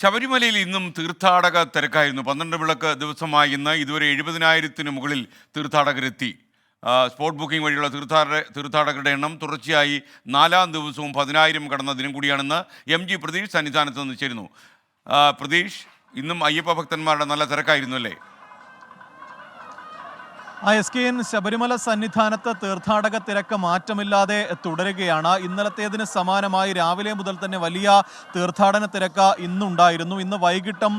ശബരിമലയിൽ ഇന്നും തീർത്ഥാടക തിരക്കായിരുന്നു. പന്ത്രണ്ട് വിളക്ക് ദിവസമായി ഇന്ന് ഇതുവരെ എഴുപതിനായിരത്തിന് മുകളിൽ തീർത്ഥാടകരെത്തി. സ്പോട്ട് ബുക്കിംഗ് വഴിയുള്ള തീർത്ഥാടക തീർത്ഥാടകരുടെ എണ്ണം തുടർച്ചയായി നാലാം ദിവസവും പതിനായിരം കടന്ന ദിനം കൂടിയാണെന്ന് എം ജി പ്രതീഷ് സന്നിധാനത്ത് നിന്ന് ചേരുന്നു. പ്രതീഷ് ഇന്നും അയ്യപ്പ ഭക്തന്മാരുടെ നല്ല തിരക്കായിരുന്നു അല്ലേ? ആ എസ് കെ എൻ ശബരിമല സന്നിധാനത്ത് തീർത്ഥാടക തിരക്ക് മാറ്റമില്ലാതെ തുടരുകയാണ്. ഇന്നലത്തേതിന് സമാനമായി രാവിലെ മുതൽ തന്നെ വലിയ തീർത്ഥാടന തിരക്ക് ഇന്നുണ്ടായിരുന്നു. ഇന്ന് വൈകിട്ടും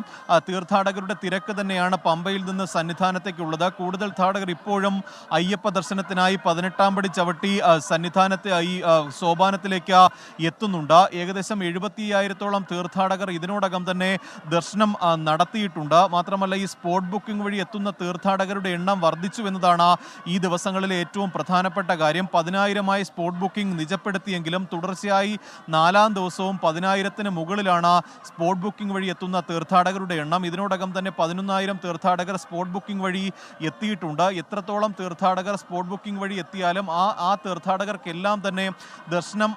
തീർത്ഥാടകരുടെ തിരക്ക് തന്നെയാണ് പമ്പയിൽ നിന്ന് സന്നിധാനത്തേക്കുള്ളത്. കൂടുതൽ തീർത്ഥാടകർ ഇപ്പോഴും അയ്യപ്പ ദർശനത്തിനായി പതിനെട്ടാം പടി ചവിട്ടി സന്നിധാനത്തെ ഈ സോപാനത്തിലേക്ക് എത്തുന്നുണ്ട്. ഏകദേശം എഴുപത്തിയ്യായിരത്തോളം തീർത്ഥാടകർ ഇതിനോടകം തന്നെ ദർശനം നടത്തിയിട്ടുണ്ട്. മാത്രമല്ല ഈ സ്പോട്ട് ബുക്കിംഗ് വഴി എത്തുന്ന തീർത്ഥാടകരുടെ എണ്ണം വർദ്ധിച്ചു എന്നതാണ് ഈ ദിവസങ്ങളിലെ ഏറ്റവും പ്രധാനപ്പെട്ട കാര്യം. പതിനായിരമായി സ്പോട്ട് ബുക്കിംഗ് നിജപ്പെടുത്തിയെങ്കിലും തുടർച്ചയായി നാലാം ദിവസവും പതിനായിരത്തിന് മുകളിലാണ് സ്പോട്ട് ബുക്കിംഗ് വഴി എത്തുന്ന തീർത്ഥാടകരുടെ എണ്ണം. ഇതിനോടകം തന്നെ പതിനൊന്നായിരം തീർത്ഥാടകർ സ്പോട്ട് ബുക്കിംഗ് വഴി എത്തിയിട്ടുണ്ട്. എത്രത്തോളം തീർത്ഥാടകർ സ്പോട്ട് ബുക്കിംഗ് വഴി എത്തിയാലും ആ ആ തീർത്ഥാടകർക്കെല്ലാം തന്നെ ദർശനം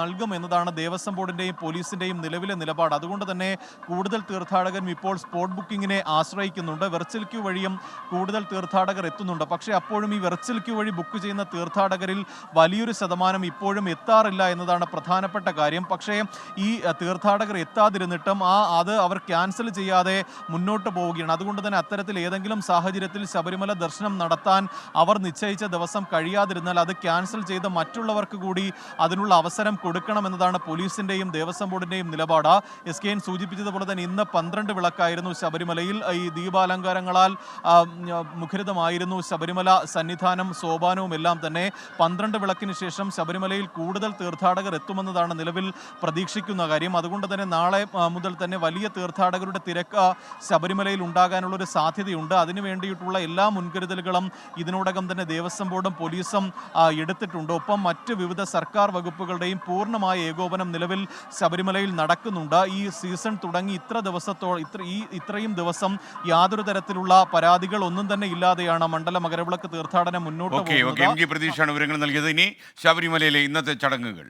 നൽകും എന്നതാണ് ദേവസ്വം ബോർഡിന്റെയും പോലീസിന്റെയും നിലവിലെ നിലപാട്. അതുകൊണ്ട് തന്നെ കൂടുതൽ തീർത്ഥാടകരും ഇപ്പോൾ സ്പോട്ട് ബുക്കിങ്ങിനെ ആശ്രയിക്കുന്നുണ്ട്. വെർച്വൽ ക്യൂ വഴിയും കൂടുതൽ തീർത്ഥാടകർ എത്തുന്നുണ്ട് പക്ഷേ അപ്പോഴും ഈ വെർച്വൽ വഴി ബുക്ക് ചെയ്യുന്ന തീർത്ഥാടകരിൽ വലിയൊരു ശതമാനം ഇപ്പോഴും എത്താറില്ല എന്നതാണ് പ്രധാനപ്പെട്ട കാര്യം. പക്ഷേ ഈ തീർത്ഥാടകർ എത്താതിരുന്നിട്ടും ആ അത് അവർ ക്യാൻസൽ ചെയ്യാതെ മുന്നോട്ട് പോവുകയാണ്. അതുകൊണ്ട് തന്നെ അത്തരത്തിൽ ഏതെങ്കിലും സാഹചര്യത്തിൽ ശബരിമല ദർശനം നടത്താൻ അവർ നിശ്ചയിച്ച ദിവസം കഴിയാതിരുന്നാൽ അത് ക്യാൻസൽ ചെയ്ത് മറ്റുള്ളവർക്ക് കൂടി അതിനുള്ള അവസരം കൊടുക്കണമെന്നതാണ് പോലീസിന്റെയും ദേവസ്വം ബോർഡിന്റെയും നിലപാട്. എസ്. കെ. എൻ. സൂചിപ്പിച്ചതുപോലെ തന്നെ ഇന്ന് പന്ത്രണ്ട് വിളക്കായിരുന്നു ശബരിമലയിൽ ഈ ദീപാലങ്കാരങ്ങളാൽ ആ, മുഖരിതമായിരുന്നു ശബരിമല സന്നിധാനം സോപാനവും എല്ലാം തന്നെ പന്ത്രണ്ട് വിളക്കിന് ശേഷം ശബരിമലയിൽ കൂടുതൽ തീർത്ഥാടകർ എത്തുമെന്നതാണ് നിലവിൽ പ്രതീക്ഷിക്കുന്ന കാര്യം. അതുകൊണ്ട് തന്നെ നാളെ മുതൽ തന്നെ വലിയ തീർത്ഥാടകരുടെ തിരക്ക് ശബരിമലയിൽ ഉണ്ടാകാനുള്ളൊരു സാധ്യതയുണ്ട്. അതിനു വേണ്ടിയിട്ടുള്ള എല്ലാ മുൻകരുതലുകളും ഇതിനോടകം തന്നെ ദേവസ്വം ബോർഡും പോലീസും എടുത്തിട്ടുണ്ട്. ഒപ്പം മറ്റ് വിവിധ സർക്കാർ വകുപ്പുകളുടെയും പൂർണമായ ഏകോപനം നിലവിൽ ശബരിമലയിൽ നടക്കുന്നുണ്ട്. ഈ സീസൺ തുടങ്ങി ഇത്ര ദിവസത്തോ ഇത്ര ഈ ഇത്രയും ദിവസം യാതൊരു തരത്തിലുള്ള പരാതികൾ ഒന്നും തന്നെ ഇല്ലാതെയാണ് മണ്ഡല മകരവിളക്ക് തീർത്ഥാടനം മുന്നോട്ട് പ്രതീക്ഷയാണ് വിവരങ്ങൾ നൽകിയത്. ഇനി ശബരിമലയിലെ ഇന്നത്തെ ചടങ്ങുകൾ.